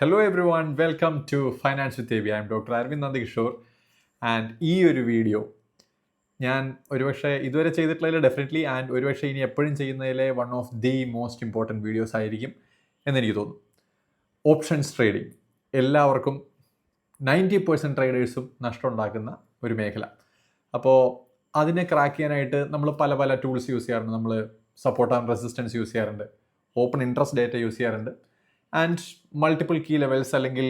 Hello every welcome to finance with Abi I am doctor Aravind Nandikishore and ഈ ഒരു video ഞാൻ ഒരുപക്ഷെ ഇതുവരെ ചെയ്തിട്ടുള്ളതിൽ ഡെഫിനറ്റ്ലി ആൻഡ് ഒരുപക്ഷെ ഇനി എപ്പോഴും ചെയ്യുന്നതിലെ one of the most important videos ആയിരിക്കും എന്നെനിക്ക് തോന്നുന്നു. ഓപ്ഷൻസ് ട്രേഡിംഗ് എല്ലാവർക്കും നയന്റി പെർസെന്റ് ട്രേഡേഴ്സും നഷ്ടമുണ്ടാക്കുന്ന ഒരു മേഖല. അപ്പോൾ അതിനെ ക്രാക്ക് ചെയ്യാനായിട്ട് നമ്മൾ പല പല ടൂൾസ് യൂസ് ചെയ്യാറുണ്ട്. നമ്മൾ സപ്പോർട്ട് ആൻഡ് റെസിസ്റ്റൻസ് യൂസ് ചെയ്യാറുണ്ട്. ഓപ്പൺ ഇൻട്രസ്റ്റ് ഡേറ്റ യൂസ് ചെയ്യാറുണ്ട്. ആൻഡ് മൾട്ടിപ്പിൾ കീ ലെവൽസ് അല്ലെങ്കിൽ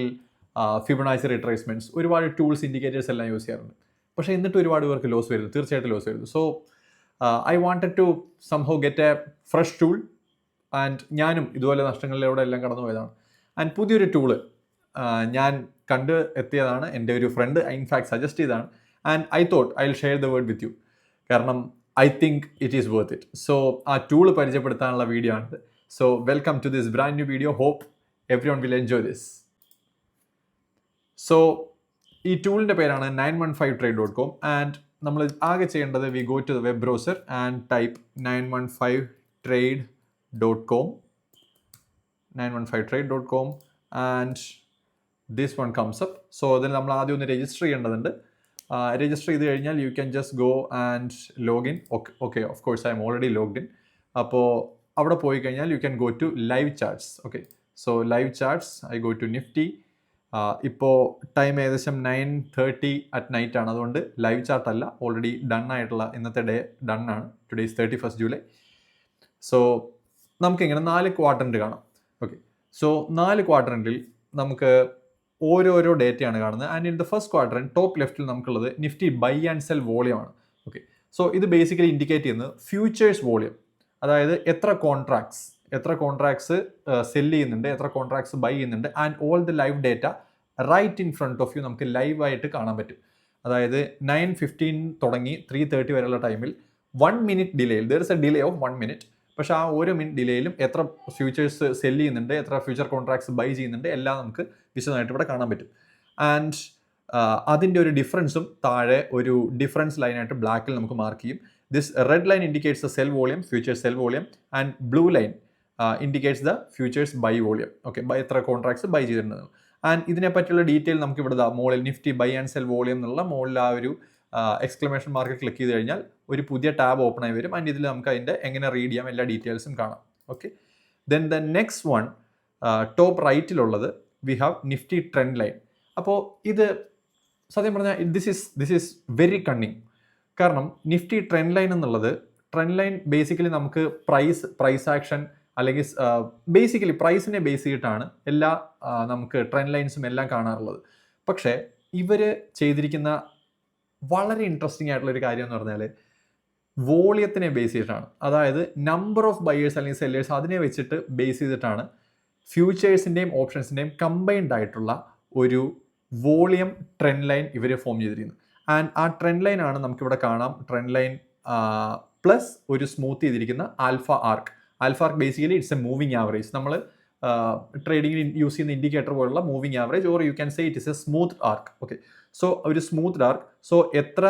ഫിബണാച്ചി റിട്രേസ്മെന്റ്സ് ഒരുപാട് ടൂൾസ് ഇൻഡിക്കേറ്റേഴ്സ് എല്ലാം യൂസ് ചെയ്യാറുണ്ട്. പക്ഷേ എന്നിട്ട് ഒരുപാട് പേർക്ക് ലോസ് വരുന്നു. തീർച്ചയായിട്ടും ലോസ് വരുന്നു. So I wanted to somehow get a fresh tool and ഞാനും ഇതുപോലെ നഷ്ടങ്ങളിലൂടെ എല്ലാം കടന്നു പോയതാണ്. ആൻഡ് പുതിയൊരു ടൂൾ ഞാൻ കണ്ട് എത്തിയതാണ്. എന്റെ ഒരു ഫ്രണ്ട് ഇൻഫാക്ട് സജസ്റ്റ് ചെയ്തതാണ്. And I thought I will share the word with you കാരണം I think it is worth it so ആ ടൂൾ പരിചയപ്പെടുത്താനുള്ള വീഡിയോ ആണിത്. So welcome to this brand new video hope everyone will enjoy this so ഈ ടൂളിന്റെ പേരാണ് nine one five trade dot com and നമ്മൾ ആകെ ചെയ്യേണ്ടത് we go to the web browser and type nine one five trade dot com nine one five trade dot com and this one comes up so അതിൽ നമ്മൾ ആദ്യം ഒന്ന് register ചെയ്യേണ്ടതുണ്ട്. Register ചെയ്ത് കഴിഞ്ഞാൽ you can just go and login okay okay of course I'm already logged in അപ്പോൾ അവിടെ പോയി കഴിഞ്ഞാൽ you can go to live charts okay so live charts I go to Nifty ഇപ്പോൾ ടൈം ഏകദേശം nine thirty at night ആണ്. അതുകൊണ്ട് live chart അല്ല already done ആയിട്ടുള്ള ഇന്നത്തെ ഡേ ഡൺ ആണ്. Today is thirty first July so നമുക്കിങ്ങനെ നാല് ക്വാർട്ടറിന്റെ കാണാം. ഓക്കെ സോ നാല് ക്വാർട്ടറിൽ നമുക്ക് ഓരോരോ ഡേറ്റയാണ് കാണുന്നത്. And in the first quarter top ലെഫ്റ്റിൽ നമുക്കുള്ളത് Nifty buy and sell volume ആണ്. ഓക്കെ സോ ഇത് ബേസിക്കലി ഇൻഡിക്കേറ്റ് ചെയ്യുന്നത് ഫ്യൂച്ചേഴ്സ് വോളിയം അതായത് എത്ര കോൺട്രാക്ട്സ് എത്ര കോൺട്രാക്ട്സ് സെൽ ചെയ്യുന്നുണ്ട് എത്ര കോൺട്രാക്ട്സ് ബൈ ചെയ്യുന്നുണ്ട് and all the live data right in front of you നമുക്ക് ലൈവായിട്ട് കാണാൻ പറ്റും. അതായത് നയൻ ഫിഫ്റ്റീൻ തുടങ്ങി ത്രീ തേർട്ടി വരെയുള്ള ടൈമിൽ one minute delay there is a delay of one minute പക്ഷേ ആ ഓരോ മിനിറ്റ് ഡിലേയിലും എത്ര ഫ്യൂച്ചേഴ്സ് സെൽ ചെയ്യുന്നുണ്ട് എത്ര ഫ്യൂച്ചർ കോൺട്രാക്ട്സ് ബൈ ചെയ്യുന്നുണ്ട് എല്ലാം നമുക്ക് വിശദമായിട്ട് ഇവിടെ കാണാൻ പറ്റും. ആൻഡ് അതിന്റെ ഒരു ഡിഫറൻസും താഴെ ഒരു ഡിഫറൻസ് ലൈനായിട്ട് ബ്ലാക്കിൽ നമുക്ക് മാർക്ക് ചെയ്യും. This red line indicates the sell volume future sell volume and blue line indicates the futures buy volume okay buy എത്ര കോൺട്രാക്ട്സ് ബൈ ചെയ്തിട്ടുണ്ട് ആൻഡ് ഇതിനെ പറ്റിയുള്ള ഡീറ്റെയിൽ നമുക്ക് ഇവിടെ മോളിൽ Nifty buy and sell volume എന്നുള്ള മോളിൽ ആ ഒരു എക്സ്ക്ലമേഷൻ മാർക്ക് ക്ലിക്ക് ചെയ്ത് കഴിഞ്ഞാൽ ഒരു പുതിയ ടാബ് ഓപ്പൺ ആയി വരും. ആൻഡ് ഇതിൽ നമുക്ക് അതിന്റെ എങ്ങനെ റീഡ് ചെയ്യാം എല്ലാ ഡീറ്റെയിൽസും കാണാം. Okay then the next one top റൈറ്റിലുള്ളത് we have Nifty trend line അപ്പോൾ ഇത് സത്യം പറഞ്ഞാൽ this is this is very cunning കാരണം നിഫ്റ്റി ട്രെൻഡ് ലൈൻ എന്നുള്ളത് ട്രെൻഡ് ലൈൻ ബേസിക്കലി നമുക്ക് പ്രൈസ് പ്രൈസ് ആക്ഷൻ അല്ലെങ്കിൽ ബേസിക്കലി പ്രൈസിനെ ബേസ് ചെയ്തിട്ടാണ് എല്ലാ നമുക്ക് ട്രെൻഡ് ലൈൻസും എല്ലാം കാണാറുള്ളത്. പക്ഷേ ഇവർ ചെയ്തിരിക്കുന്ന വളരെ ഇൻട്രസ്റ്റിംഗ് ആയിട്ടുള്ള ഒരു കാര്യം എന്ന് പറഞ്ഞാൽ വോളിയത്തിനെ ബേസ് ചെയ്തിട്ടാണ്. അതായത് നമ്പർ ഓഫ് ബയേഴ്സ് അല്ലെങ്കിൽ സെല്ലേഴ്സ് അതിനെ വെച്ചിട്ട് ബേസ് ചെയ്തിട്ടാണ് ഫ്യൂച്ചേഴ്സിന്റെയും ഓപ്ഷൻസിന്റെയും കമ്പൈൻഡ് ആയിട്ടുള്ള ഒരു വോളിയം ട്രെൻഡ് ലൈൻ ഇവർ ഫോം ചെയ്തിരിക്കുന്നത്. ആൻഡ് ആ ട്രെൻഡ് ലൈനാണ് നമുക്കിവിടെ കാണാം. ട്രെൻഡ് ലൈൻ പ്ലസ് ഒരു സ്മൂത്ത് ചെയ്തിരിക്കുന്ന alpha arc alpha arc basically it's a moving average നമ്മൾ ട്രേഡിങ്ങിന് യൂസ് ചെയ്യുന്ന ഇൻഡിക്കേറ്റർ പോലുള്ള moving average or you can say it is a smooth arc okay so ഒരു സ്മൂത്ത് ആർക്ക് സോ എത്ര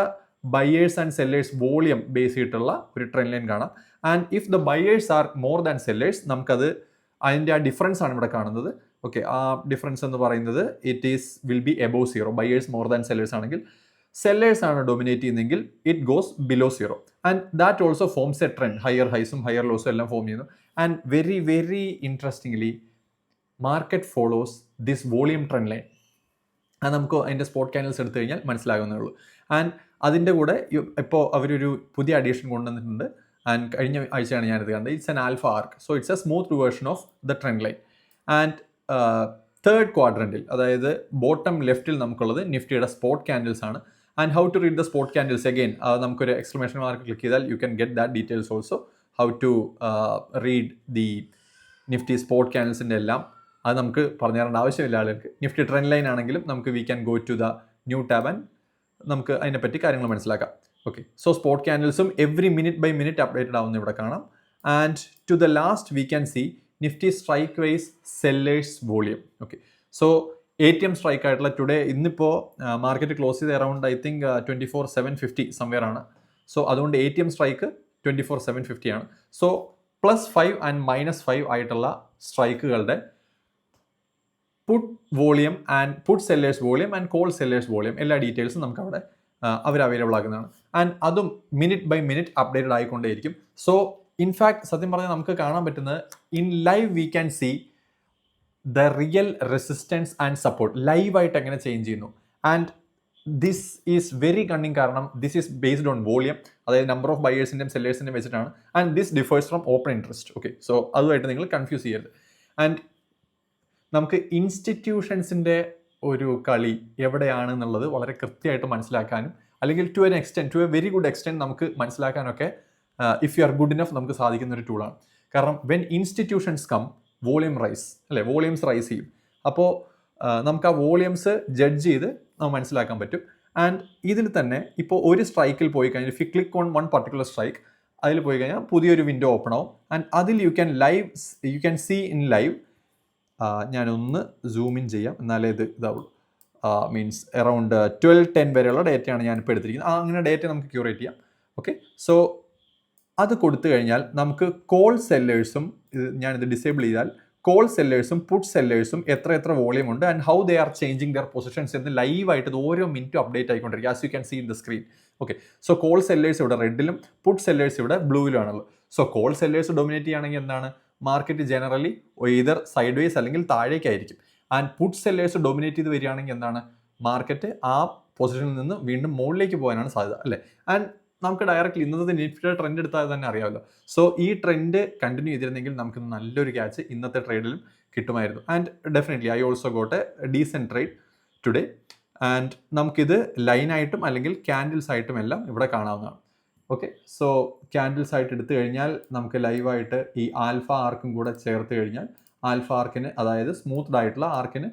buyers and sellers volume base ചെയ്തിട്ടുള്ള ഒരു trend line കാണാം. And if the buyers are more than sellers നമുക്കത് അതിന്റെ ആ difference ആണ് ഇവിടെ കാണുന്നത്. ഓക്കെ ആ ഡിഫറൻസ് എന്ന് പറയുന്നത് it is will be above zero buyers more than sellers ആണെങ്കിൽ സെല്ലേഴ്സ് ആണ് ഡൊമിനേറ്റ് ചെയ്യുന്നതെങ്കിൽ it goes below zero and that also forms a trend higher ഹൈസും higher ലോസും എല്ലാം ഫോം ചെയ്യുന്നു. And very very interestingly market follows this volume trend line അത് നമുക്ക് അതിന്റെ spot ക്യാനൽസ് എടുത്തു കഴിഞ്ഞാൽ മനസ്സിലാകുന്നേ ഉള്ളൂ. ആൻഡ് അതിന്റെ കൂടെ ഇപ്പോൾ അവരൊരു പുതിയ അഡീഷൻ കൊണ്ടുവന്നിട്ടുണ്ട്. ആൻഡ് കഴിഞ്ഞ ആഴ്ചയാണ് ഞാനിത് കണ്ടത്. It's an alpha arc so it's a smooth version of the trend line and third ക്വാഡ്രന്റിൽ അതായത് ബോട്ടം ലെഫ്റ്റിൽ നമുക്കുള്ളത് നിഫ്റ്റിയുടെ സ്പോട്ട് ക്യാൻഡിൽസ് ആണ്. And how to read the spot candles again നമുക്കൊരു എക്സ്ക്ലമേഷൻ മാർക്ക് ക്ലിക്ക് ചെയ്താൽ you can get that details also how to read the Nifty spot ക്യാൻഡിൽസിന്റെ എല്ലാം. അത് നമുക്ക് പറഞ്ഞു തരേണ്ട ആവശ്യമില്ല ആളുകൾക്ക്. നിഫ്റ്റി ട്രെൻഡ് ലൈൻ ആണെങ്കിലും നമുക്ക് we can go to the new tab and നമുക്ക് അതിനെപ്പറ്റി കാര്യങ്ങൾ മനസ്സിലാക്കാം. Okay so spot ക്യാൻഡിൽസും every minute by minute updated ആവുന്ന ഇവിടെ കാണാം. And to the last we can see Nifty strike wise sellers volume okay so A T M strike ആയിട്ടുള്ള today ഇന്നിപ്പോൾ market close ചെയ്ത് around I think twenty four seven fifty somewhere ആണ്. So അതുകൊണ്ട് A T M strike twenty four seven fifty ആണ്. So plus five and minus five ആയിട്ടുള്ള സ്ട്രൈക്കുകളുടെ put volume and put sellers volume and call sellers volume എല്ലാ ഡീറ്റെയിൽസും നമുക്ക് അവിടെ അവർ available ആക്കുന്നതാണ്. ആൻഡ് അതും മിനിറ്റ് ബൈ മിനിറ്റ് അപ്ഡേറ്റഡ് ആയിക്കൊണ്ടേയിരിക്കും. സോ ഇൻഫാക്ട് സത്യം പറഞ്ഞാൽ നമുക്ക് കാണാൻ പറ്റുന്നത് in live we can see the real resistance and support ലൈവായിട്ട് എങ്ങനെ ചേഞ്ച് ചെയ്യുന്നു. And this is very cunning കാരണം this is based on volume അതായത് നമ്പർ ഓഫ് ബയേഴ്സിന്റെയും സെല്ലേഴ്സിന്റെയും വെച്ചിട്ടാണ്. And this differs from open interest okay so അതുമായിട്ട് നിങ്ങൾ confuse ചെയ്യരുത്. And നമുക്ക് ഇൻസ്റ്റിറ്റ്യൂഷൻസിന്റെ ഒരു കളി എവിടെയാണ് എന്നുള്ളത് വളരെ കൃത്യമായിട്ട് മനസ്സിലാക്കാനും അല്ലെങ്കിൽ to an extent to a very good extent നമുക്ക് മനസ്സിലാക്കാനൊക്കെ if you are good enough നമുക്ക് സാധിക്കുന്ന ഒരു ടൂളാണ് കാരണം when institutions come volume rise അല്ലേ? വോളിയംസ് റൈസ് ചെയ്യും. അപ്പോൾ നമുക്ക് ആ വോളിയംസ് ജഡ്ജ് ചെയ്ത് നമുക്ക് മനസ്സിലാക്കാൻ പറ്റും. ആൻഡ് ഇതിൽ തന്നെ ഇപ്പോൾ ഒരു സ്ട്രൈക്കിൽ പോയി കഴിഞ്ഞാൽ you click on one particular strike അതിൽ പോയി കഴിഞ്ഞാൽ പുതിയൊരു വിൻഡോ ഓപ്പൺ ആവും. ആൻഡ് അതിൽ you can live you can see in live ഞാനൊന്ന് സൂം ഇൻ ചെയ്യാം. എന്നാലേ ഇത് ഇതാവുള്ളൂ. മീൻസ് അറൗണ്ട് ട്വൽവ് ടെൻ വരെയുള്ള ഡേറ്റയാണ് ഞാനിപ്പോൾ എടുത്തിരിക്കുന്നത്. ആ അങ്ങനെ ഡേറ്റ നമുക്ക് ക്യൂറേറ്റ് ചെയ്യാം. ഓക്കെ സോ അത് കൊടുത്തു കഴിഞ്ഞാൽ നമുക്ക് കോൾ സെല്ലേഴ്സും ഞാനിത് ഡിസേബിൾ ചെയ്താൽ കോൾ സെല്ലേഴ്സും പുട്ട് സെല്ലേഴ്സും എത്ര എത്ര വോളിയം ഉണ്ട് and how they are changing their positions എന്ന് ലൈവായിട്ട് ഇത് ഓരോ മിനിറ്റും update ആയിക്കൊണ്ടിരിക്കും as you can see in the screen okay so call sellers ഇവിടെ റെഡിലും പുട്ട് സെല്ലേഴ്സ് ഇവിടെ ബ്ലൂവിലാണല്ലോ സോ കോൾ സെല്ലേഴ്സ് ഡൊമിനേറ്റ് ചെയ്യുകയാണെങ്കിൽ എന്താണ്? Market generally either side vase അല്ലെങ്കിൽ താഴേക്കായിരിക്കും ആൻഡ് പുട്ട് സെല്ലേഴ്സ് ഡൊമിനേറ്റ് ചെയ്ത് വരികയാണെങ്കിൽ എന്താണ്? മാർക്കറ്റ് ആ പൊസിഷനിൽ നിന്ന് വീണ്ടും മുകളിലേക്ക് പോകാനാണ് സാധ്യത അല്ലേ? ആൻഡ് നമുക്ക് ഡയറക്റ്റ്ലി ഇന്നത്തെ നിഫ്റ്റിയുടെ ട്രെൻഡ് എടുത്താൽ തന്നെ അറിയാമല്ലോ. സോ ഈ ട്രെൻഡ് കണ്ടിന്യൂ ചെയ്തിരുന്നെങ്കിൽ നമുക്ക് നല്ലൊരു ക്യാച്ച് ഇന്നത്തെ ട്രേഡിലും കിട്ടുമായിരുന്നു. And definitely I also got a decent trade today and നമുക്കിത് ലൈനായിട്ടും അല്ലെങ്കിൽ ക്യാൻഡിൽസ് ആയിട്ടും എല്ലാം ഇവിടെ കാണാവുന്നതാണ്. ഓക്കെ സോ ക്യാൻഡിൽസ് ആയിട്ട് എടുത്തു കഴിഞ്ഞാൽ നമുക്ക് ലൈവായിട്ട് ഈ ആൽഫ ആർക്കും കൂടെ ചേർത്ത് കഴിഞ്ഞാൽ ആൽഫ ആർക്കിന് അതായത് സ്മൂത്ത്ഡ് ആയിട്ടുള്ള ആർക്കിന്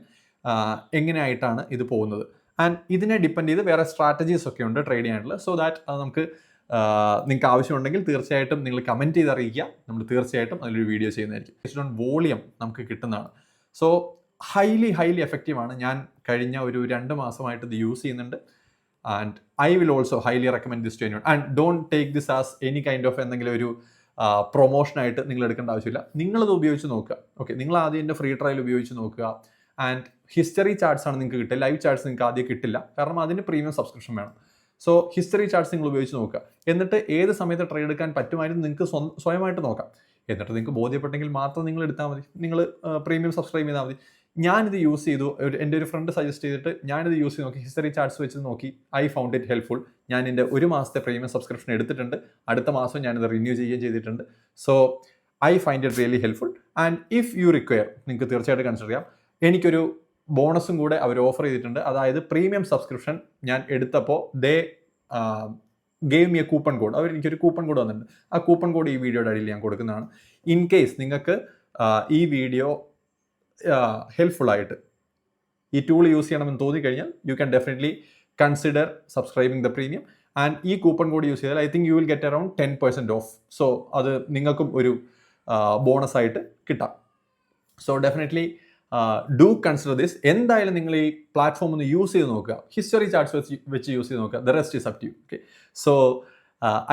എങ്ങനെയായിട്ടാണ് ഇത് പോകുന്നത്? ആൻഡ് ഇതിനെ ഡിപ്പെൻഡ് ചെയ്ത് വേറെ സ്ട്രാറ്റജീസ് ഒക്കെ ഉണ്ട് ട്രേഡ് ചെയ്യാനുള്ള സോ ദാറ്റ് അത് നമുക്ക് നിങ്ങൾക്ക് ആവശ്യമുണ്ടെങ്കിൽ തീർച്ചയായിട്ടും നിങ്ങൾ കമന്റ് ചെയ്ത് അറിയിക്കുക. നമ്മൾ തീർച്ചയായിട്ടും അതിലൊരു വീഡിയോ ചെയ്യുന്നതായിരിക്കും. ബേസ്ഡ് ഓൺ വോളിയം നമുക്ക് കിട്ടുന്നതാണ്. സോ ഹൈലി ഹൈലി എഫക്റ്റീവാണ് ഞാൻ കഴിഞ്ഞ ഒരു രണ്ട് മാസമായിട്ട് ഇത് യൂസ് ചെയ്യുന്നുണ്ട്. And I will also highly recommend this to anyone and don't take this as any kind of എന്തെങ്കിലും ഒരു പ്രൊമോഷനായിട്ട് നിങ്ങൾ എടുക്കേണ്ട ആവശ്യമില്ല. നിങ്ങളത് ഉപയോഗിച്ച് നോക്കുക. ഓക്കെ നിങ്ങൾ ആദ്യം എന്റെ ഫ്രീ ട്രയൽ ഉപയോഗിച്ച് നോക്കുക. ആൻഡ് ഹിസ്റ്ററി ചാർട്സ് ആണ് നിങ്ങൾക്ക് കിട്ടുക. ലൈവ് ചാർട്സ് നിങ്ങൾക്ക് ആദ്യം കിട്ടില്ല. കാരണം അതിന് പ്രീമിയം സബ്സ്ക്രിപ്ഷൻ വേണം. സോ ഹിസ്റ്ററി ചാർട്സ് നിങ്ങൾ ഉപയോഗിച്ച് നോക്കുക. എന്നിട്ട് ഏത് സമയത്ത് ട്രേഡ് എടുക്കാൻ പറ്റുമായിരുന്നു നിങ്ങൾക്ക് സ്വയമായിട്ട് നോക്കാം. എന്നിട്ട് നിങ്ങൾക്ക് ബോധ്യപ്പെട്ടെങ്കിൽ മാത്രം നിങ്ങൾ എടുത്താൽ മതി. നിങ്ങൾ പ്രീമിയം സബ്സ്ക്രൈബ് ചെയ്താൽ മതി. ഞാനിത് യൂസ് ചെയ്തു. ഒരു എന്റെ ഒരു ഫ്രണ്ട് സജസ്റ്റ് ചെയ്തിട്ട് ഞാനിത് യൂസ് ചെയ്ത് നോക്കി. ഹിസ്റ്ററി ചാർട്ട്സ് വെച്ച് നോക്കി. ഐ ഫൗണ്ട് ഇറ്റ് ഹെൽപ്ഫുൾ ഞാൻ എന്റെ ഒരു മാസത്തെ പ്രീമിയം സബ്സ്ക്രിപ്ഷൻ എടുത്തിട്ടുണ്ട്. അടുത്ത മാസം ഞാനിത് റിന്യൂ ചെയ്യുകയും ചെയ്തിട്ടുണ്ട്. So I find it really helpful and if you require നിങ്ങൾക്ക് തീർച്ചയായിട്ടും കൺസിഡർ ചെയ്യാം. എനിക്കൊരു ബോണസും കൂടെ അവർ ഓഫർ ചെയ്തിട്ടുണ്ട്. അതായത് പ്രീമിയം സബ്സ്ക്രിപ്ഷൻ ഞാൻ എടുത്തപ്പോൾ they gave a coupon code. അവർ എനിക്കൊരു കൂപ്പൺ കോഡ് വന്നിട്ടുണ്ട്. ആ കൂപ്പൺ കോഡ് ഈ വീഡിയോയുടെ അടിയിൽ ഞാൻ കൊടുക്കുന്നതാണ്. ഇൻ കേസ് നിങ്ങൾക്ക് ഈ വീഡിയോ ഹെൽപ്ഫുള്ളായിട്ട് ഈ ടൂൾ യൂസ് ചെയ്യണമെന്ന് തോന്നിക്കഴിഞ്ഞാൽ you can definitely consider subscribing the premium and ഈ കൂപ്പൺ കോഡ് യൂസ് ചെയ്താൽ I think you will get around ten percent off so അത് നിങ്ങൾക്കും ഒരു ബോണസ് ആയിട്ട് കിട്ടാം. So definitely do consider this എന്തായാലും നിങ്ങൾ ഈ പ്ലാറ്റ്ഫോം ഒന്ന് യൂസ് ചെയ്ത് നോക്കുക. ഹിസ്റ്ററി ചാർട്ട്സ് വെച്ച് വെച്ച് യൂസ് ചെയ്ത് നോക്കുക. The rest is up to okay so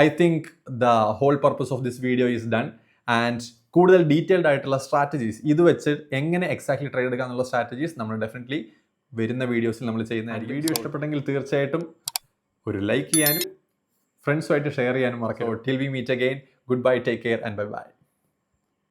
I think the whole purpose of this video is done and കൂടുതൽ ഡീറ്റെയിൽഡ് ആയിട്ടുള്ള സ്ട്രാറ്റജീസ് ഇത് വെച്ച് എങ്ങനെ എക്സാക്ട്ലി ട്രേഡ് എടുക്കുക എന്നുള്ള സ്ട്രാറ്റജീസ് നമ്മൾ ഡെഫിനറ്റ്ലി വരുന്ന വീഡിയോസിൽ നമ്മൾ ചെയ്യുന്നതായിരിക്കും. വീഡിയോ ഇഷ്ടപ്പെട്ടെങ്കിൽ തീർച്ചയായിട്ടും ഒരു ലൈക്ക് ചെയ്യാനും ഫ്രണ്ട്സുമായിട്ട് ഷെയർ ചെയ്യാനും മറക്കാം till we meet again goodbye take care and bye bye